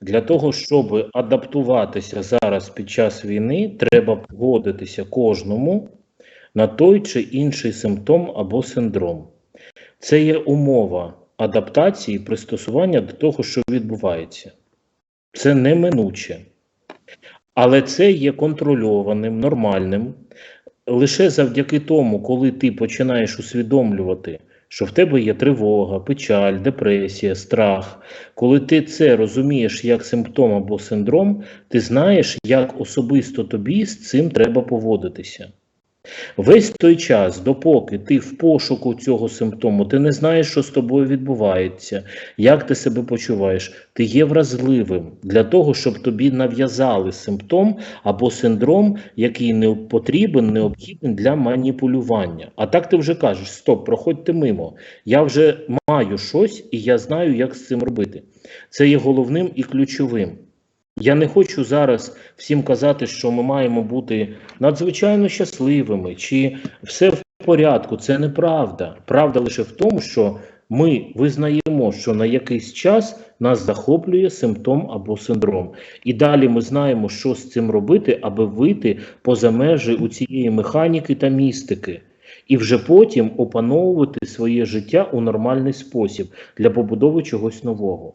Для того, щоб адаптуватися зараз під час війни, треба погодитися кожному на той чи інший симптом або синдром. Це є умова адаптації пристосування до того, що відбувається. Це неминуче. Але це є контрольованим, нормальним. Лише завдяки тому, коли ти починаєш усвідомлювати, що в тебе є тривога, печаль, депресія, страх, коли ти це розумієш як симптом або синдром, ти знаєш, як особисто тобі з цим треба поводитися. Весь той час, допоки ти в пошуку цього симптому, ти не знаєш, що з тобою відбувається, як ти себе почуваєш, ти є вразливим для того, щоб тобі нав'язали симптом або синдром, який не потрібен, необхідний для маніпулювання. А так ти вже кажеш: стоп, проходьте мимо. Я вже маю щось і я знаю, як з цим робити. Це є головним і ключовим. Я не хочу зараз всім казати, що ми маємо бути надзвичайно щасливими, чи все в порядку. Це неправда. Правда лише в тому, що ми визнаємо, що на якийсь час нас захоплює симптом або синдром. І далі ми знаємо, що з цим робити, аби вийти поза межі у цієї механіки та містики. І вже потім опановувати своє життя у нормальний спосіб для побудови чогось нового.